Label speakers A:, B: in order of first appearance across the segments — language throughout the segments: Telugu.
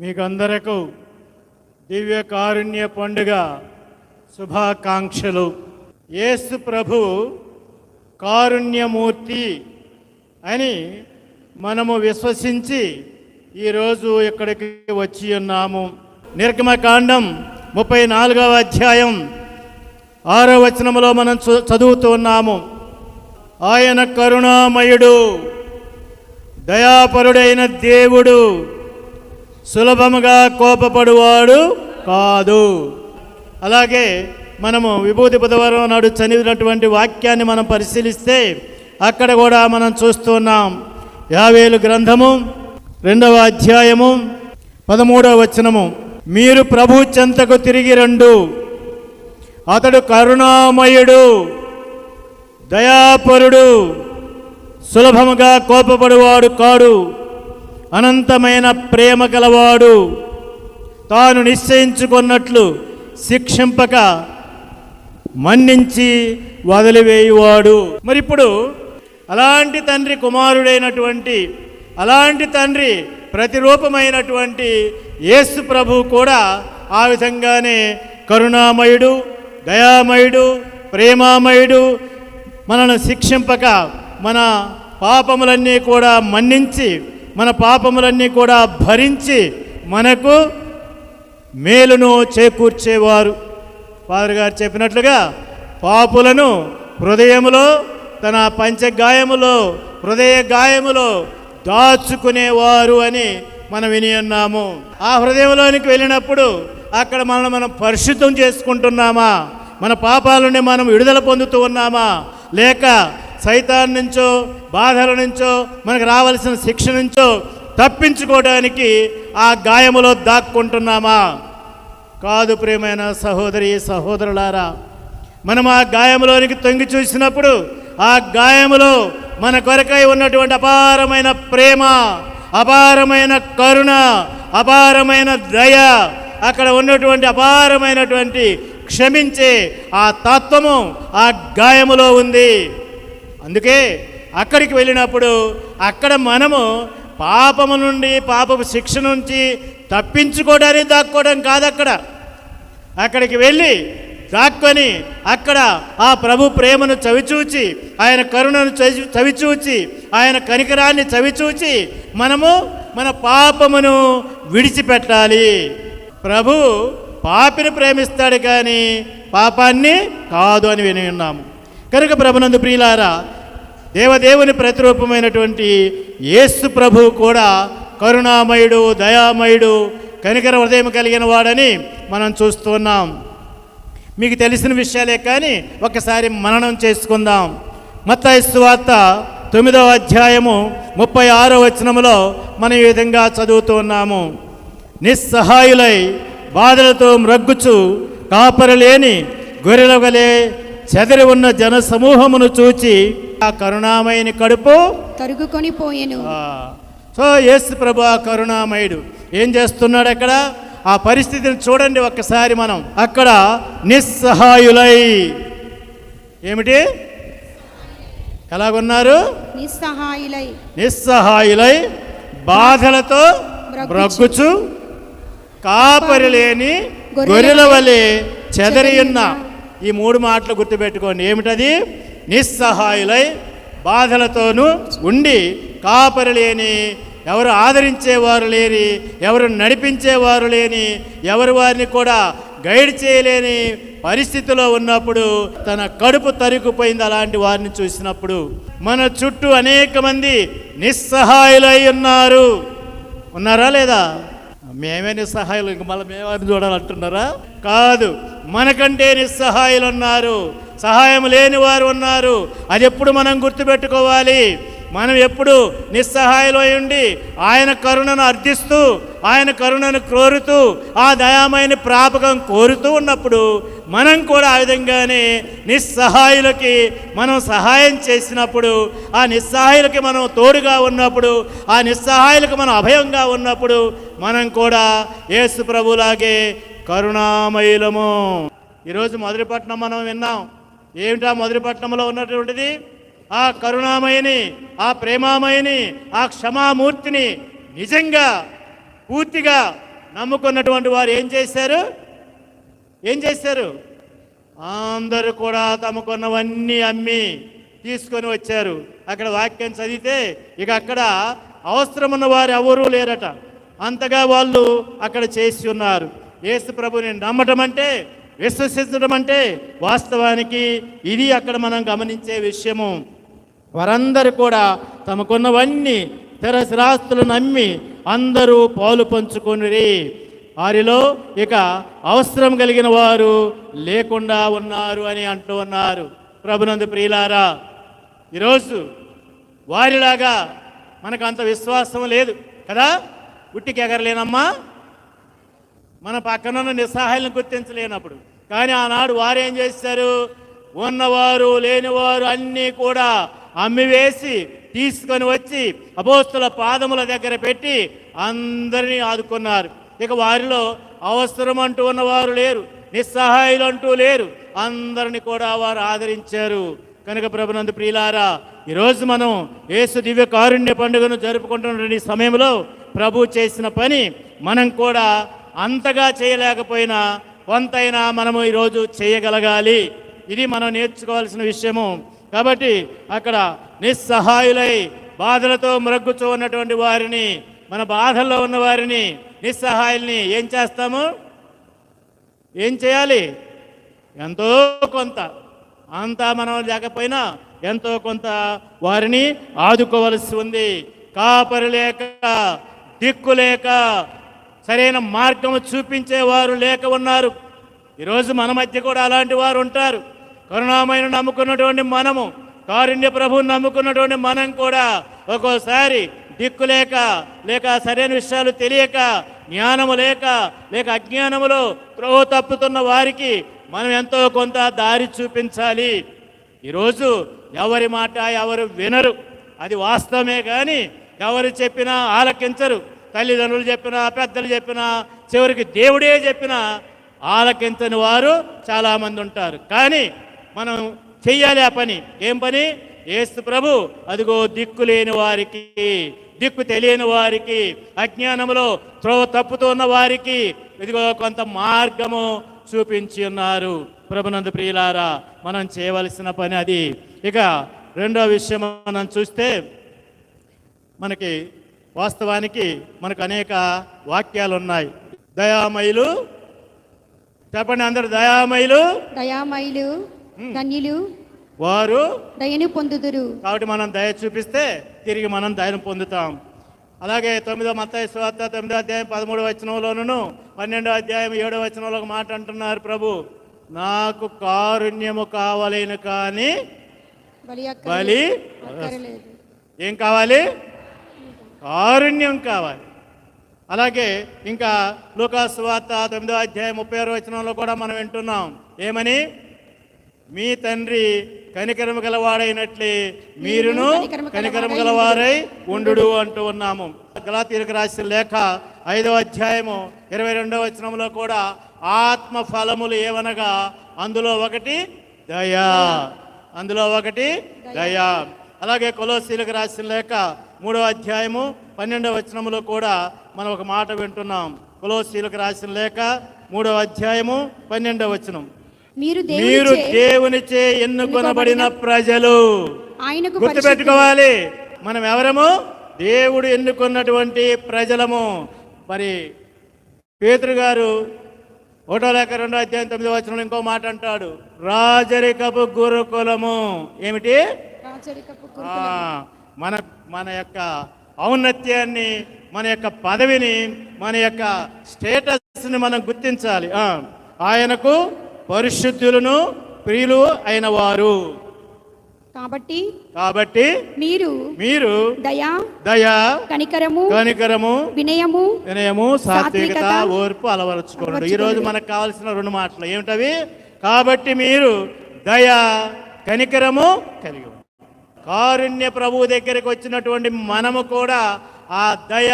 A: మీకు అందరకు దివ్య కారుణ్య పండుగ శుభాకాంక్షలు. యేసు ప్రభు కారుణ్యమూర్తి అని మనము విశ్వసించి ఈరోజు ఇక్కడికి వచ్చి ఉన్నాము. నిర్గమకాండం ముప్పై నాలుగవ అధ్యాయం ఆరో వచనంలో మనం చదువుతూ ఉన్నాము. ఆయన కరుణామయుడు దయాపరుడైన దేవుడు సులభముగా కోపపడువాడు కాదు. అలాగే మనము విభూతి బుధవారం నాడు చదివినటువంటి వాక్యాన్ని మనం పరిశీలిస్తే అక్కడ కూడా మనం చూస్తున్నాం యావేలు గ్రంథము రెండవ అధ్యాయము పదమూడవ వచనము మీరు ప్రభు చెంతకు తిరిగి రండు. అతడు కరుణామయుడు దయాపరుడు సులభముగా కోపపడువాడు కాడు. అనంతమైన ప్రేమ గలవాడు. తాను నిశ్చయించుకున్నట్లు శిక్షింపక మన్నించి వదిలివేయువాడు. మరి ఇప్పుడు అలాంటి తండ్రి కుమారుడైనటువంటి అలాంటి తండ్రి ప్రతిరూపమైనటువంటి యేసు ప్రభు కూడా ఆ విధంగానే కరుణామయుడు దయామయుడు ప్రేమామయుడు మనను శిక్షింపక మన పాపములన్నీ కూడా మన్నించి మన పాపములన్నీ కూడా భరించి మనకు మేలును చేకూర్చేవారు. ఫాదర్ గారు చెప్పినట్లుగా పాపులను హృదయములో తన పంచగాయములో హృదయ గాయములో దాచుకునేవారు అని మనం విని ఉన్నాము. ఆ హృదయంలోనికి వెళ్ళినప్పుడు అక్కడ మనల్ని మనం పరిశుద్ధం చేసుకుంటున్నామా? మన పాపాలని మనం విడుదల పొందుతూ ఉన్నామా? లేక సైతాన్ నుంచో బాధల నుంచో మనకు రావలసిన శిక్ష నుంచో తప్పించుకోవడానికి ఆ గాయములో దాక్కుంటున్నామా? కాదు ప్రేమైన సహోదరి సహోదరులారా మనం ఆ గాయములోనికి తొంగి చూసినప్పుడు ఆ గాయములో మన కొరకై ఉన్నటువంటి అపారమైన ప్రేమ అపారమైన కరుణ అపారమైన దయ అక్కడ ఉన్నటువంటి అపారమైనటువంటి క్షమించే ఆ తత్వము ఆ గాయములో ఉంది. అందుకే అక్కడికి వెళ్ళినప్పుడు అక్కడ మనము పాపము నుండి పాపపు శిక్ష నుంచి తప్పించుకోవడానికి దాక్కోవడం కాదు అక్కడ అక్కడికి వెళ్ళి దాక్కొని అక్కడ ఆ ప్రభు ప్రేమను చవిచూచి ఆయన కరుణను చవి చవిచూచి ఆయన కనికరాన్ని చవిచూచి మనము మన పాపమును విడిచిపెట్టాలి. ప్రభు పాపిని ప్రేమిస్తాడు కానీ పాపాన్ని కాదు అని విని ఉన్నాము. కనుక ప్రభునందు ప్రియులారా దేవదేవుని ప్రతిరూపమైనటువంటి యేసు ప్రభు కూడా కరుణామయుడు దయామయుడు కనికర హృదయం కలిగిన వాడని మనం చూస్తున్నాం మీకు తెలిసిన విషయాలే కానీ ఒకసారి మననం చేసుకుందాం. మత్తాయి సువార్త తొమ్మిదవ అధ్యాయము ముప్పై ఆరో వచనములో మనం ఈ విధంగా చదువుతున్నాము నిస్సహాయులై బాధలతో మ్రగ్గుచు కాపరలేని గొర్రెల వలె చెదరి ఉన్న జనసమూహమును చూచి ఆ కరుణామయని కడుపు.
B: తరుగుకొని పోయెను.
A: సో యేసు ప్రభు ఆ కరుణామయుడు ఏం చేస్తున్నాడు అక్కడ? ఆ పరిస్థితిని చూడండి ఒక్కసారి మనం. అక్కడ నిస్సహాయులై. ఏమిటి? ఎలాగున్నారు?
B: నిస్సహాయులై.
A: నిస్సహాయులై బాధలతో బ్రగ్గుచు. కాపరి లేని గొర్రెల వలె చెదరి ఉన్న ఈ మూడు మాటలు గుర్తుపెట్టుకోండి. ఏమిటది? నిస్సహాయులై బాధలతోనూ ఉండి కాపరి లేని ఎవరు ఆదరించేవారు లేని ఎవరు నడిపించేవారు లేని ఎవరు వారిని కూడా గైడ్ చేయలేని పరిస్థితిలో ఉన్నప్పుడు తన కడుపు తరుకుపోయింది అలాంటి వారిని చూసినప్పుడు మన చుట్టూ అనేక మంది నిస్సహాయులై ఉన్నారు. ఉన్నారా లేదా? మేమే నిస్సహాయులు ఇంక మళ్ళీ మేమని చూడాలంటున్నారా? కాదు మనకంటే నిస్సహాయులు ఉన్నారు. సహాయం లేని వారు ఉన్నారు. అది ఎప్పుడు మనం గుర్తుపెట్టుకోవాలి? మనం ఎప్పుడు నిస్సహాయలో ఉండి ఆయన కరుణను అర్థిస్తూ ఆయన కరుణను కోరుతూ ఆ దయామైన ప్రాపకం కోరుతూ ఉన్నప్పుడు మనం కూడా ఆ విధంగానే నిస్సహాయులకి మనం సహాయం చేసినప్పుడు ఆ నిస్సహాయులకి మనం తోడుగా ఉన్నప్పుడు ఆ నిస్సహాయులకు మనం అభయంగా ఉన్నప్పుడు మనం కూడా యేసు ప్రభులాగే కరుణామయులము. ఈరోజు మొదటిపట్నం మనం విన్నాం. ఏమిటా మొదటిపట్నంలో ఉన్నటువంటిది? ఆ కరుణామయని ఆ ప్రేమామయని ఆ క్షమామూర్తిని నిజంగా పూర్తిగా నమ్ముకున్నటువంటి వారు ఏం చేశారు? ఏం చేశారు? అందరూ కూడా తమకున్నవన్నీ అమ్మి తీసుకొని వచ్చారు. అక్కడ వాక్యం చదివితే ఇక అక్కడ అవసరమున్న వారు ఎవరూ లేరట. అంతగా వాళ్ళు అక్కడ చేసి ఉన్నారు. యేసు ప్రభుని నమ్మటం అంటే విశ్వసించడం అంటే వాస్తవానికి ఇది అక్కడ మనం గమనించే విషయము. వారందరూ కూడా తమకున్నవన్నీ తెరసిరాస్తులను నమ్మి అందరూ పాలు పంచుకుని వారిలో ఇక అవసరం కలిగిన వారు లేకుండా ఉన్నారు అని అంటూ ఉన్నారు. ప్రభునందు ప్రియులారా ఈరోజు వారిలాగా మనకు అంత విశ్వాసం లేదు కదా? ఉట్టికి ఎగరలేనమ్మా మన పక్కనున్న నిస్సహాయాలను గుర్తించలేనప్పుడు. కానీ ఆనాడు వారేం చేశారు? ఉన్నవారు లేనివారు అన్నీ కూడా అమ్మివేసి తీసుకొని వచ్చి అపోస్తుల పాదముల దగ్గర పెట్టి అందరినీ ఆదుకున్నారు. ఇక వారిలో అవసరం అంటూ ఉన్నవారు లేరు నిస్సహాయులు అంటూ లేరు అందరిని కూడా వారు ఆదరించారు. కనుక ప్రభునందు ప్రియులారా ఈరోజు మనం యేసు దివ్య కారుణ్య పండుగను జరుపుకుంటున్న ఈ సమయంలో ప్రభు చేసిన పని మనం కూడా అంతగా చేయలేకపోయినా కొంతైనా మనము ఈరోజు చేయగలగాలి. ఇది మనం నేర్చుకోవాల్సిన విషయము. కాబట్టి అక్కడ నిస్సహాయులై బాధలతో మ్రగ్గుచూ ఉన్నటువంటి వారిని మన బాధల్లో ఉన్న వారిని నిస్సహాయుల్ని ఏం చేస్తాము? ఏం చేయాలి? ఎంతో కొంత. అంతా మనం లేకపోయినా ఎంతో కొంత వారిని ఆదుకోవలసి ఉంది. కాపరి లేక దిక్కు లేక సరైన మార్గము చూపించేవారు లేక ఉన్నారు. ఈరోజు మన మధ్య కూడా అలాంటి వారు ఉంటారు. కరుణామైన నమ్ముకున్నటువంటి మనము కారుణ్య ప్రభువుని నమ్ముకున్నటువంటి మనం కూడా ఒక్కోసారి దిక్కు లేక లేక సరైన విషయాలు తెలియక జ్ఞానము లేక లేక అజ్ఞానములో ప్రభు తప్పుతున్న వారికి మనం ఎంతో కొంత దారి చూపించాలి. ఈరోజు ఎవరి మాట ఎవరు వినరు. అది వాస్తవమే కానీ ఎవరు చెప్పినా ఆలకించరు. తల్లిదండ్రులు చెప్పినా పెద్దలు చెప్పినా చివరికి దేవుడే చెప్పినా ఆలకించని వారు చాలామంది ఉంటారు. కానీ మనం చెయ్యాలి ఆ పని. ఏం పని? ఏసు ప్రభు అదిగో దిక్కు లేని వారికి దిక్కు తెలియని వారికి అజ్ఞానములో త్రోవ తప్పుతున్న వారికి ఇదిగో కొంత మార్గము చూపించి ఉన్నారు. ప్రభునందు ప్రియులారా మనం చేయవలసిన పని అది. ఇక రెండో విషయం మనం చూస్తే మనకి వాస్తవానికి మనకు అనేక వాక్యాలు ఉన్నాయి దయామయులు చెప్పండి అందరు దయామయులు
B: దయామయులు ధన్యులు
A: వారు
B: దయను పొందుదురు.
A: కాబట్టి మనం దయ చూపిస్తే తిరిగి మనం దయను పొందుతాం. అలాగే తొమ్మిదో మత్తయి స్వార్త తొమ్మిదో అధ్యాయం పదమూడవ వచనంలోను పన్నెండో అధ్యాయం ఏడో వచనంలో ఒక మాట అంటున్నారు ప్రభు. నాకు కారుణ్యము కావలేను కానీ
B: బలి
A: ఏం కావాలి? కారుణ్యం కావాలి. అలాగే ఇంకా లూకాసు వార్త తొమ్మిదో అధ్యాయం ముప్పై ఆరు వచనంలో కూడా మనం వింటున్నాం. ఏమని? మీ తండ్రి కనికరము గలవాడైనట్లే మీరును కనికరము గలవారై ఉండు అంటూ ఉన్నాము. గలాతీలకు రాసిన లేఖ ఐదో అధ్యాయము ఇరవై రెండో వచనంలో కూడా ఆత్మ ఫలములు ఏవనగా అందులో ఒకటి దయా. అందులో ఒకటి దయా. అలాగే కొలోసీలకు రాసిన లేఖ మూడో అధ్యాయము పన్నెండవ వచనములో కూడా మనం ఒక మాట వింటున్నాం. కొలోసీలకు రాసిన లేఖ మూడో అధ్యాయము పన్నెండవ వచనం.
B: మీరు
A: మీరు
B: దేవుని
A: దేవునిచే ఎన్నుకొనబడిన ప్రజలు.
B: ఆయనకు పరిశుద్ధులు.
A: గుర్తుపెట్టుకోవాలి మనం ఎవరము? దేవుడు ఎన్నుకున్నటువంటి ప్రజలము. మరి పేతురు గారు ఒకటో లేక రెండో అధ్యాయం తొమ్మిదో వచనంలో ఇంకో మాట అంటాడు. రాజరికపు గురుకులము. ఏమిటి. మన మన యొక్క ఔన్నత్యాన్ని మన యొక్క పదవిని మన యొక్క స్టేటస్ని మనం గుర్తించాలి. ఆయనకు పరిశుద్ధులను ప్రియులు అయిన వారు
B: కాబట్టి
A: కాబట్టి
B: మీరు
A: మీరు
B: దయా
A: దయ
B: కనికరము
A: కనికరము
B: వినయము
A: వినయము సాత్వికత ఓర్పు అలవరుచుకోండి. ఈ రోజు మనకు కావాల్సిన రెండు మాటలు ఏమిటవి? కాబట్టి మీరు దయ కనికరము కలిగి. కారుణ్య ప్రభువు దగ్గరికి వచ్చినటువంటి మనము కూడా ఆ దయ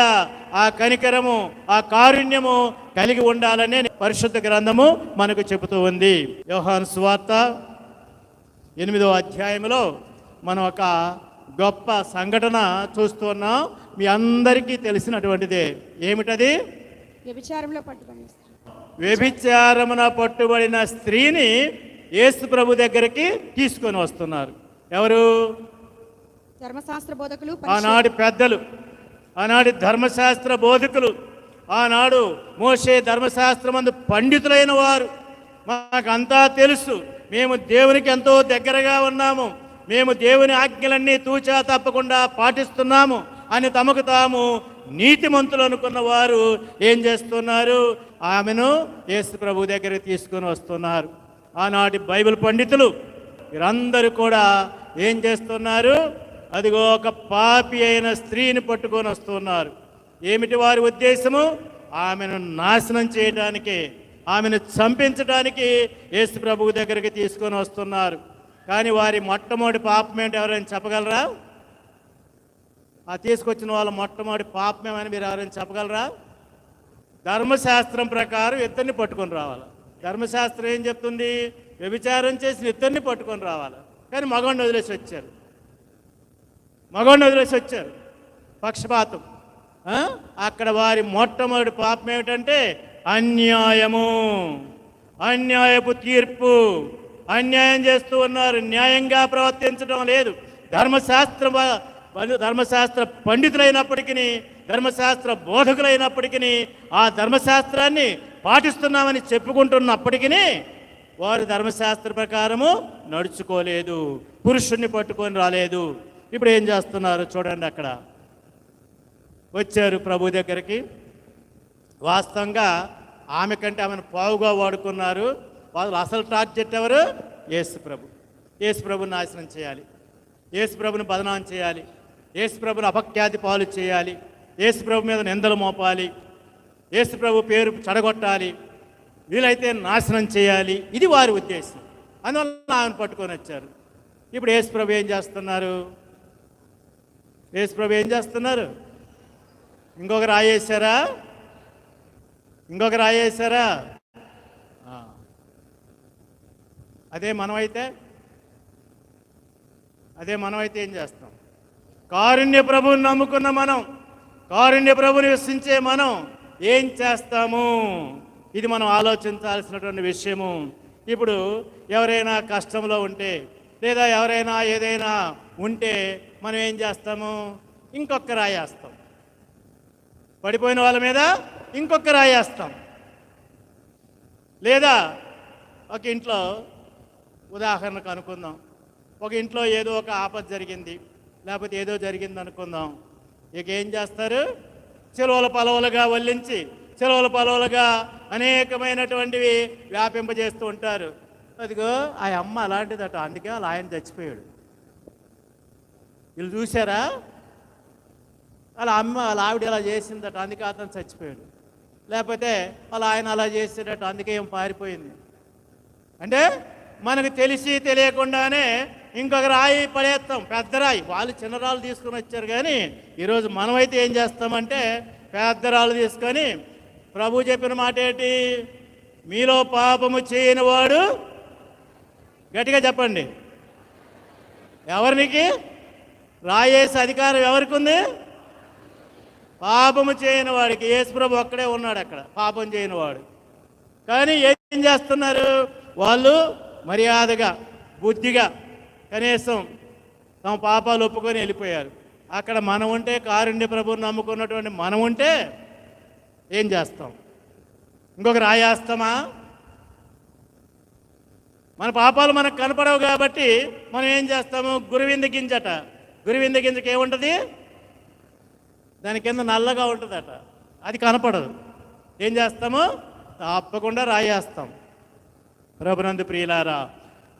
A: ఆ కనికరము ఆ కారుణ్యము కలిగి ఉండాలని పరిశుద్ధ గ్రంథము మనకు చెబుతూ ఉంది. యోహాను స్వార్త ఎనిమిదో అధ్యాయంలో మనం ఒక గొప్ప సంఘటన చూస్తున్నాం మీ అందరికీ తెలిసినటువంటిదే. ఏమిటది?
B: వ్యభిచారంలో
A: వ్యభిచారమున పట్టుబడిన స్త్రీని యేసు ప్రభు దగ్గరికి తీసుకొని వస్తున్నారు. ఎవరు?
B: ధర్మశాస్త్ర బోధకులు
A: ఆనాటి పెద్దలు ఆనాటి ధర్మశాస్త్ర బోధకులు ఆనాడు మోసే ధర్మశాస్త్రమందు పండితులైన వారు. మాకంతా తెలుసు మేము దేవునికి ఎంతో దగ్గరగా ఉన్నాము. మేము దేవుని ఆజ్ఞలన్నీ తూచా తప్పకుండా పాటిస్తున్నాము అని తమకు తాము నీతిమంతులు అనుకున్న వారు ఏం చేస్తున్నారు? ఆమెను యేసు ప్రభు దగ్గరికి తీసుకొని వస్తున్నారు. ఆనాటి బైబిల్ పండితులు వీరందరూ కూడా ఏం చేస్తున్నారు? అదిగో ఒక పాపి అయిన స్త్రీని పట్టుకొని వస్తున్నారు. ఏమిటి వారి ఉద్దేశము? ఆమెను నాశనం చేయడానికి ఆమెను చంపించడానికి యేసు ప్రభువు దగ్గరికి తీసుకొని వస్తున్నారు. కానీ వారి మొట్టమొదటి పాపం ఏంటి ఎవరైనా చెప్పగలరా? ఆ తీసుకొచ్చిన వాళ్ళ మొట్టమొదటి పాపమేమని మీరు ఎవరైనా చెప్పగలరా? ధర్మశాస్త్రం ప్రకారం ఇద్దరిని పట్టుకొని రావాలి. ధర్మశాస్త్రం ఏం చెప్తుంది? వ్యభిచారం చేసిన ఇద్దరిని పట్టుకొని రావాలి. కానీ మగవాడిని వదిలేసి వచ్చారు. మగవాడిని వదిలేసి వచ్చారు. పక్షపాతం. అక్కడ వారి మొట్టమొదటి పాపం ఏమిటంటే అన్యాయము. అన్యాయపు తీర్పు. అన్యాయం చేస్తూ ఉన్నారు. న్యాయంగా ప్రవర్తించడం లేదు. ధర్మశాస్త్ర ధర్మశాస్త్ర పండితులైనప్పటికీ ధర్మశాస్త్ర బోధకులైనప్పటికీ ఆ ధర్మశాస్త్రాన్ని పాటిస్తున్నామని చెప్పుకుంటున్నప్పటికీ వారు ధర్మశాస్త్ర ప్రకారము నడుచుకోలేదు. పురుషుణ్ణి పట్టుకొని రాలేదు. ఇప్పుడు ఏం చేస్తున్నారు చూడండి అక్కడ. వచ్చారు ప్రభు దగ్గరికి. వాస్తవంగా ఆమె కంటే ఆమెను పావుగా వాడుకున్నారు. వాళ్ళు అసలు టార్గెట్ ఎవరు? యేసు ప్రభు. యేసు ప్రభుని నాశనం చేయాలి. యేసు ప్రభుని బదనాం చేయాలి. యేసు ప్రభుని అపఖ్యాతి పాలు చేయాలి. యేసు ప్రభు మీద నిందలు మోపాలి. యేసు ప్రభు పేరు చెడగొట్టాలి. వీలైతే నాశనం చేయాలి. ఇది వారి ఉద్దేశం. అందువల్ల ఆమెను పట్టుకొని వచ్చారు. ఇప్పుడు యేసు ప్రభు ఏం చేస్తున్నారు? ప్రభు ఏం చేస్తున్నారు? ఇంకొక రాయేశారా ఇంకొక రాయేశారా అదే మనమైతే అదే మనమైతే ఏం చేస్తాం? కారుణ్య ప్రభువుని నమ్ముకున్న మనం కారుణ్య ప్రభుని విశ్వసించే మనం ఏం చేస్తాము? ఇది మనం ఆలోచించాల్సినటువంటి విషయము. ఇప్పుడు ఎవరైనా కష్టంలో ఉంటే లేదా ఎవరైనా ఏదైనా ఉంటే మనం ఏం చేస్తాము? ఇంకొక రాయేస్తాం. పడిపోయిన వాళ్ళ మీద ఇంకొక రాయేస్తాం. లేదా ఒక ఇంట్లో ఉదాహరణకు అనుకుందాం. ఒక ఇంట్లో ఏదో ఒక ఆపద జరిగింది. లేకపోతే ఏదో జరిగింది అనుకుందాం. ఇక ఏం చేస్తారు? చెరువుల పొలవలుగా వల్లించి చెరువుల పలవలుగా అనేకమైనటువంటివి వ్యాపింపజేస్తూ ఉంటారు. అదిగో ఆ అమ్మ అలాంటిదట. అందుకే వాళ్ళు ఆయన చచ్చిపోయాడు. వీళ్ళు చూసారా వాళ్ళ అమ్మ వాళ్ళ ఆవిడ ఇలా చేసిందట అందుకే అతను చచ్చిపోయాడు. లేకపోతే వాళ్ళ ఆయన అలా చేసేటట్టు అందుకే ఏం పారిపోయింది. అంటే మనకు తెలిసి తెలియకుండానే ఇంకొక రాయి పడేస్తాం పెద్ద రాయి. వాళ్ళు చిన్న రాళ్ళు తీసుకొని వచ్చారు కానీ ఈరోజు మనమైతే ఏం చేస్తామంటే పెద్ద రాళ్ళు తీసుకొని ప్రభు చెప్పిన మాట ఏంటి? మీలో పాపము చేయని వాడు గట్టిగా చెప్పండి. ఎవరికి రాయేసే అధికారం ఎవరికి ఉంది పాపము చేయని వాడికి. యేసుప్రభు ఒక్కడే ఉన్నాడు అక్కడ పాపం చేయని వాడు. కానీ ఏం చేస్తున్నారు? వాళ్ళు మర్యాదగా బుద్ధిగా కనీసం తమ పాపాలు ఒప్పుకొని వెళ్ళిపోయారు. అక్కడ మనం ఉంటే కారుణ్య ప్రభుని నమ్ముకున్నటువంటి మనం ఉంటే ఏం చేస్తాం? ఇంకొక రాయేస్తామా? మన పాపాలు మనకు కనపడవు కాబట్టి మనం ఏం చేస్తాము? గురువింద గింజట గురివింద గింజకి ఏముంటుంది? దాని కింద నల్లగా ఉంటుందట. అది కనపడదు. ఏం చేస్తాము? తప్పకుండా రాయేస్తాం. ప్రభునందు ప్రియులారా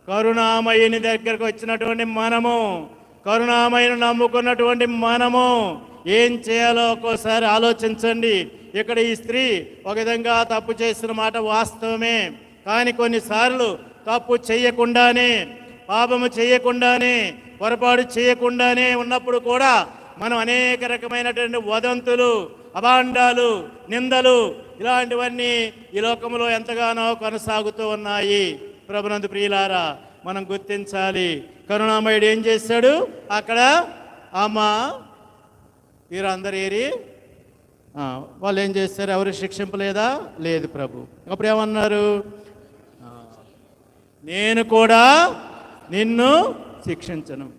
A: కరుణామయుని దగ్గరకు వచ్చినటువంటి మనము కరుణామయుని నమ్ముకున్నటువంటి మనము ఏం చేయాలో ఒక్కోసారి ఆలోచించండి. ఇక్కడ ఈ స్త్రీ ఒక విధంగా తప్పు చేసిన మాట వాస్తవమే. కానీ కొన్నిసార్లు తప్పు చేయకుండానే పాపము చేయకుండానే పొరపాటు చేయకుండానే ఉన్నప్పుడు కూడా మనం అనేక రకమైనటువంటి వదంతులు అభాండాలు నిందలు ఇలాంటివన్నీ ఈ లోకంలో ఎంతగానో కొనసాగుతూ ఉన్నాయి. ప్రభునందు ప్రియులారా మనం గుర్తించాలి. కరుణామయుడు ఏం చేశాడు? అక్కడ అమ్మ అందరు ఏరి వాళ్ళు ఏం చేస్తారు ఎవరు శిక్షింపలేదా? లేదు ప్రభు. అప్పుడు ఏమన్నారు? నేను కూడా నిన్ను శిక్షించను.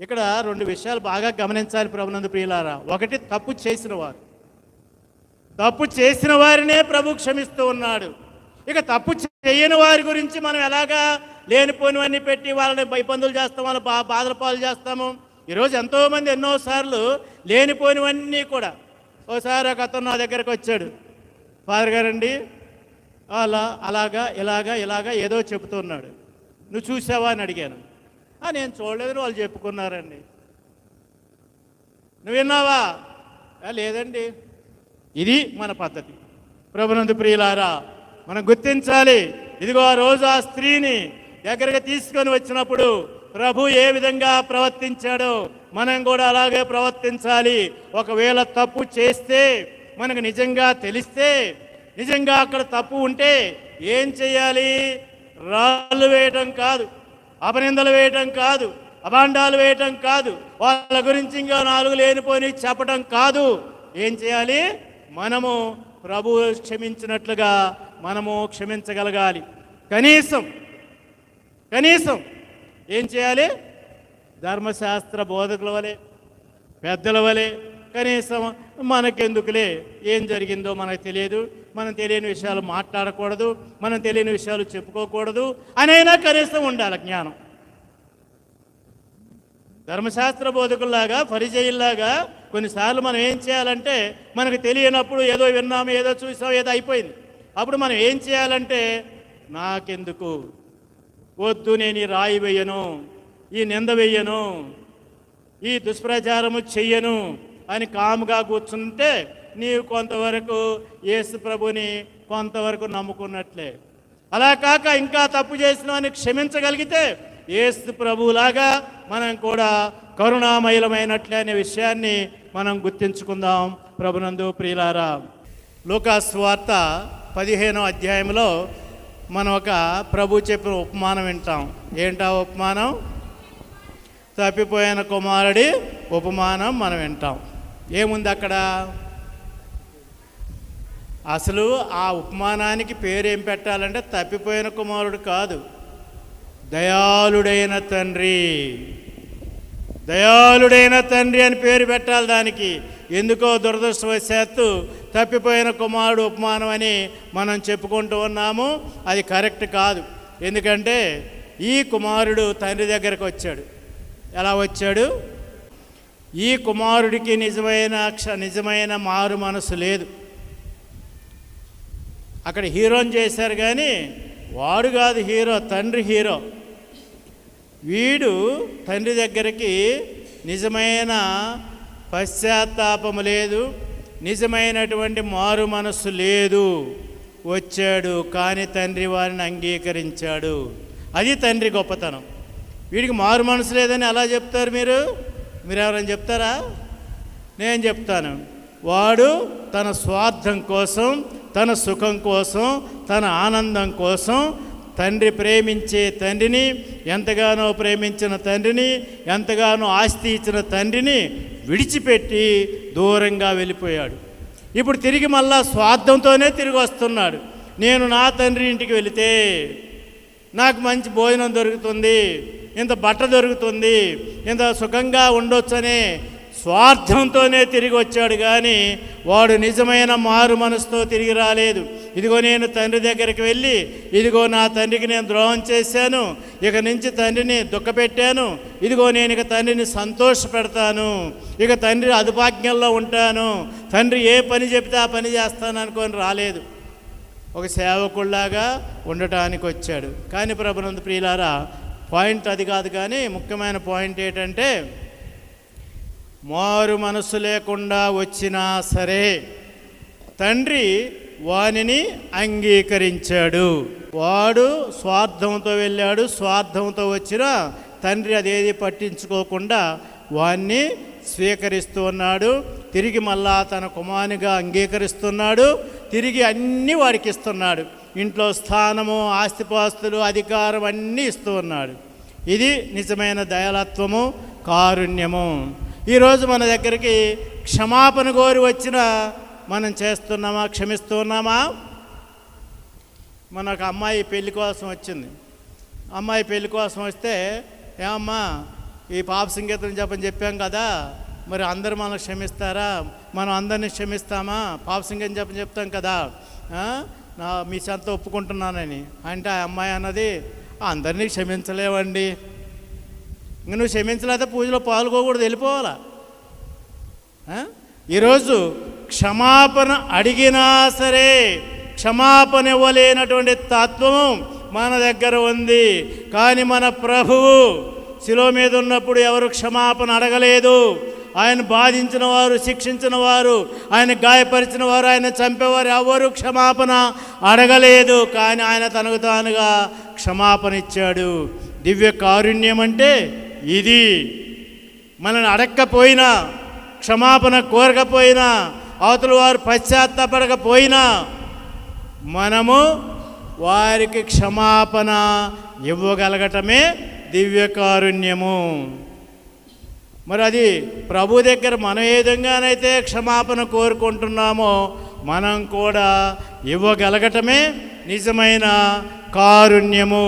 A: ఇక్కడ రెండు విషయాలు బాగా గమనించాలి ప్రభునందు ప్రియులారా. ఒకటి తప్పు చేసిన వారు. తప్పు చేసిన వారినే ప్రభు క్షమిస్తూ ఉన్నాడు. ఇక తప్పు చేయని వారి గురించి మనం ఎలాగా లేనిపోనివన్నీ పెట్టి వాళ్ళని ఇబ్బందులు చేస్తాం వాళ్ళ బా బాధల పాలు చేస్తాము. ఈరోజు ఎంతోమంది ఎన్నోసార్లు లేనిపోనివన్నీ కూడా. ఓసారి ఒక అతను నా దగ్గరకు వచ్చాడు. ఫాదర్ గారండి అలా అలాగా ఇలాగా ఇలాగా ఏదో చెబుతున్నాడు నువ్వు చూసావా? అని అడిగాను. నేను చూడలేదని వాళ్ళు చెప్పుకున్నారండి. నువ్వు విన్నావా? లేదండి. ఇది మన పద్ధతి. ప్రభునందు ప్రియులారా మనం గుర్తించాలి. ఇదిగో ఆ రోజు ఆ స్త్రీని దగ్గరకు తీసుకొని వచ్చినప్పుడు ప్రభు ఏ విధంగా ప్రవర్తించాడో మనం కూడా అలాగే ప్రవర్తించాలి. ఒకవేళ తప్పు చేస్తే మనకు నిజంగా తెలిస్తే నిజంగా అక్కడ తప్పు ఉంటే ఏం చేయాలి? రాళ్ళు వేయటం కాదు. అపనిందలు వేయటం కాదు అభాండాలు వేయటం కాదు వాళ్ళ గురించి ఇంకా నాలుగు లేనిపోని చెప్పటం కాదు. ఏం చేయాలి? మనము ప్రభు క్షమించినట్లుగా మనము క్షమించగలగాలి. కనీసం కనీసం ఏం చేయాలి? ధర్మశాస్త్ర బోధకుల వలె పెద్దల వలె కనీసం మనకెందుకులే? ఏం జరిగిందో మనకు తెలియదు. మనం తెలియని విషయాలు మాట్లాడకూడదు. మనం తెలియని విషయాలు చెప్పుకోకూడదు. అనైనా కనీసం ఉండాలి జ్ఞానం. ధర్మశాస్త్ర బోధకుల్లాగా పరిచయుల్లాగా కొన్నిసార్లు మనం ఏం చేయాలంటే మనకు తెలియనప్పుడు ఏదో విన్నాము ఏదో చూసాం ఏదో అయిపోయింది. అప్పుడు మనం ఏం చేయాలంటే నాకెందుకు? వద్దు నేను ఈ రాయి వేయను ఈ నింద వేయను ఈ దుష్ప్రచారము చెయ్యను అని కాముగా కూర్చుంటే నీవు కొంతవరకు యేసు ప్రభుని కొంతవరకు నమ్ముకున్నట్లే. అలా కాక ఇంకా తప్పు చేసిన అని క్షమించగలిగితే ఏసు ప్రభులాగా మనం కూడా కరుణామయలమైనట్లే అనే విషయాన్ని మనం గుర్తించుకుందాం. ప్రభునందు ప్రియులారా లూకాస్ వార్త పదిహేనో అధ్యాయంలో మనం ఒక ప్రభు చెప్పిన ఉపమానం వింటాం. ఏంటా ఉపమానం? తప్పిపోయిన కుమారుడి ఉపమానం మనం వింటాం. ఏముంది అక్కడ? అసలు ఆ ఉపమానానికి పేరు ఏం పెట్టాలంటే తప్పిపోయిన కుమారుడు కాదు. దయాళుడైన తండ్రి. దయాళుడైన తండ్రి అని పేరు పెట్టాలి దానికి. ఎందుకో దురదృష్టవశాత్తు తప్పిపోయిన కుమారుడు ఉపమానం అని మనం చెప్పుకుంటూ ఉన్నాము. అది కరెక్ట్ కాదు. ఎందుకంటే ఈ కుమారుడు తండ్రి దగ్గరకు వచ్చాడు. ఎలా వచ్చాడు? ఈ కుమారుడికి నిజమైన అక్ష నిజమైన మారు మనసు లేదు. అక్కడ హీరోని చేశారు కానీ వాడు కాదు హీరో తండ్రి హీరో. వీడు తండ్రి దగ్గరికి నిజమైన పశ్చాత్తాపము లేదు నిజమైనటువంటి మారు మనస్సు లేదు. వచ్చాడు కానీ తండ్రి వారిని అంగీకరించాడు. అది తండ్రి గొప్పతనం. వీడికి మారు మనసు లేదని అలా చెప్తారు మీరు? మీరు ఎవరైనా చెప్తారా? నేను చెప్తాను. వాడు తన స్వార్థం కోసం తన సుఖం కోసం తన ఆనందం కోసం తండ్రి ప్రేమించే తండ్రిని ఎంతగానో ప్రేమించిన తండ్రిని ఎంతగానో ఆస్తి ఇచ్చిన తండ్రిని విడిచిపెట్టి దూరంగా వెళ్ళిపోయాడు. ఇప్పుడు తిరిగి మళ్ళా స్వార్థంతోనే తిరిగి వస్తున్నాడు. నేను నా తండ్రి ఇంటికి వెళితే నాకు మంచి భోజనం దొరుకుతుంది. ఇంత బట్ట దొరుకుతుంది ఇంత సుఖంగా ఉండొచ్చనే స్వార్థంతోనే తిరిగి వచ్చాడు కానీ వాడు నిజమైన మారు మనసుతో తిరిగి రాలేదు. ఇదిగో నేను తండ్రి దగ్గరికి వెళ్ళి ఇదిగో నా తండ్రికి నేను ద్రోహం చేశాను ఇక నుంచి తండ్రిని దుఃఖపెట్టాను ఇదిగో నేను ఇక తండ్రిని సంతోషపెడతాను ఇక తండ్రి అదుపాజ్ఞల్లో ఉంటాను తండ్రి ఏ పని చెప్తే ఆ పని చేస్తాను అనుకొని రాలేదు. ఒక సేవకుల్లాగా ఉండటానికి వచ్చాడు. కానీ ప్రభునందు ప్రియులారా పాయింట్ అది కాదు కానీ ముఖ్యమైన పాయింట్ ఏంటంటే మారు మనసు లేకుండా వచ్చినా సరే తండ్రి వానిని అంగీకరించాడు. వాడు స్వార్థంతో వెళ్ళాడు స్వార్థంతో వచ్చినా తండ్రి అదేది పట్టించుకోకుండా వాణ్ణి స్వీకరిస్తూ ఉన్నాడు. తిరిగి మళ్ళా తన కుమారునిగా అంగీకరిస్తున్నాడు. తిరిగి అన్నీ వాడికి ఇస్తున్నాడు. ఇంట్లో స్థానము ఆస్తిపాస్తులు అధికారం అన్నీ ఇస్తూ ఉన్నాడు. ఇది నిజమైన దయాలత్వము కారుణ్యము. ఈరోజు మన దగ్గరికి క్షమాపణ కోరి వచ్చిన మనం చేస్తున్నామా క్షమిస్తున్నామా? మన ఒక అమ్మాయి పెళ్ళి కోసం వచ్చింది. అమ్మాయి పెళ్ళి కోసం వస్తే ఏమమ్మా ఈ పాప సంగీతం చెప్పని చెప్పాం కదా మరి అందరూ మనం క్షమిస్తారా? మనం అందరినీ క్షమిస్తామా? పాప సంగీతం చెప్పని చెప్తాం కదా నా మీ సంత ఒప్పుకుంటున్నానని. అంటే ఆ అమ్మాయి అన్నది అందరినీ క్షమించలేవండి. ఇంక నువ్వు క్షమించలేకపోతే పూజలో పాల్గొకూడదు వెళ్ళిపోవాలా? ఈరోజు క్షమాపణ అడిగినా సరే క్షమాపణ ఇవ్వలేనటువంటి తత్వం మన దగ్గర ఉంది. కానీ మన ప్రభువు శిలో మీద ఉన్నప్పుడు ఎవరు క్షమాపణ అడగలేదు? ఆయన బాధించిన వారు శిక్షించిన వారు ఆయన గాయపరిచిన వారు ఆయన చంపేవారు ఎవరు క్షమాపణ అడగలేదు. కానీ ఆయన తనకు తానుగా క్షమాపణ ఇచ్చాడు. దివ్య కారుణ్యం అంటే ఇది. మనల్ని అడక్కపోయినా క్షమాపణ కోరకపోయినా అవతల వారు పశ్చాత్తాపడకపోయినా మనము వారికి క్షమాపణ ఇవ్వగలగటమే దివ్యకారుణ్యము మరి అది ప్రభు దగ్గర మనం ఏ విధంగానైతే క్షమాపణ కోరుకుంటున్నామో మనం కూడా ఇవ్వగలగటమే నిజమైన కారుణ్యము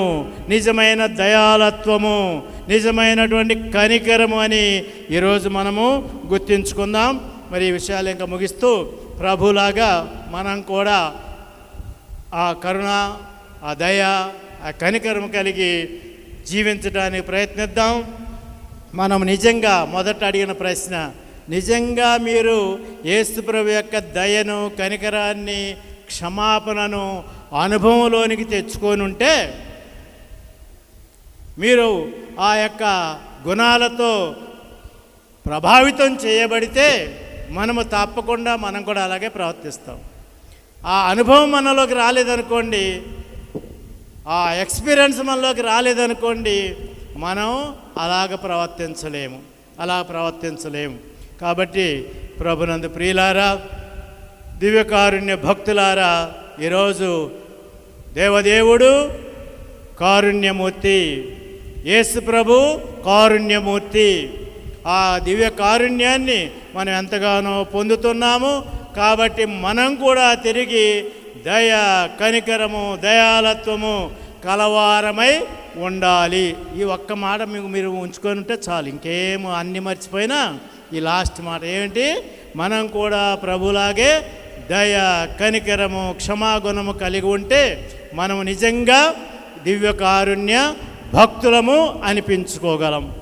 A: నిజమైన దయాలత్వము నిజమైనటువంటి కనికరము అని ఈరోజు మనము గుర్తించుకుందాం. మరి ఈ విషయాలు ఇంకా ముగిస్తూ ప్రభులాగా మనం కూడా ఆ కరుణ ఆ దయ ఆ కనికరం కలిగి జీవించడానికి ప్రయత్నిద్దాం. మనం నిజంగా మొదట అడిగిన ప్రశ్న నిజంగా మీరు యేసుప్రభు యొక్క దయను కనికరాన్ని క్షమాపణను అనుభవంలోనికి తెచ్చుకొని ఉంటే మీరు ఆ యొక్క గుణాలతో ప్రభావితం చేయబడితే మనము తప్పకుండా మనం కూడా అలాగే ప్రవర్తిస్తాం. ఆ అనుభవం మనలోకి రాలేదనుకోండి ఆ ఎక్స్పీరియన్స్ మనలోకి రాలేదనుకోండి మనం అలాగ ప్రవర్తించలేము. అలా ప్రవర్తించలేము. కాబట్టి ప్రభునందు ప్రియులారా దివ్యకారుణ్య భక్తులారా ఈరోజు దేవదేవుడు కారుణ్యమూర్తి యేసు ప్రభు కారుణ్యమూర్తి. ఆ దివ్య కారుణ్యాన్ని మనం ఎంతగానో పొందుతున్నాము. కాబట్టి మనం కూడా తిరిగి దయ కనికరము దయాలత్వము కలవారమై ఉండాలి. ఈ ఒక్క మాట మీకు మీరు ఉంచుకొని ఉంటే చాలు. ఇంకేమో అన్ని మర్చిపోయినా ఈ లాస్ట్ మాట ఏమిటి? మనం కూడా ప్రభులాగే దయ కనికరము క్షమాగుణము కలిగి ఉంటే మనము నిజంగా దివ్య కారుణ్య భక్తులము అనిపించుకోగలం.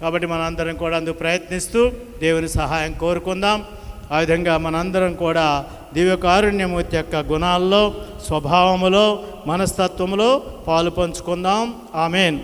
A: కాబట్టి మనందరం కూడా అందుకు ప్రయత్నిస్తూ దేవుని సహాయం కోరుకుందాం. ఆ విధంగా మనందరం కూడా దివ్యకారుణ్యమూర్తి యొక్క గుణాల్లో స్వభావములో మనస్తత్వములో పాలు పంచుకుందాం. ఆమెన్.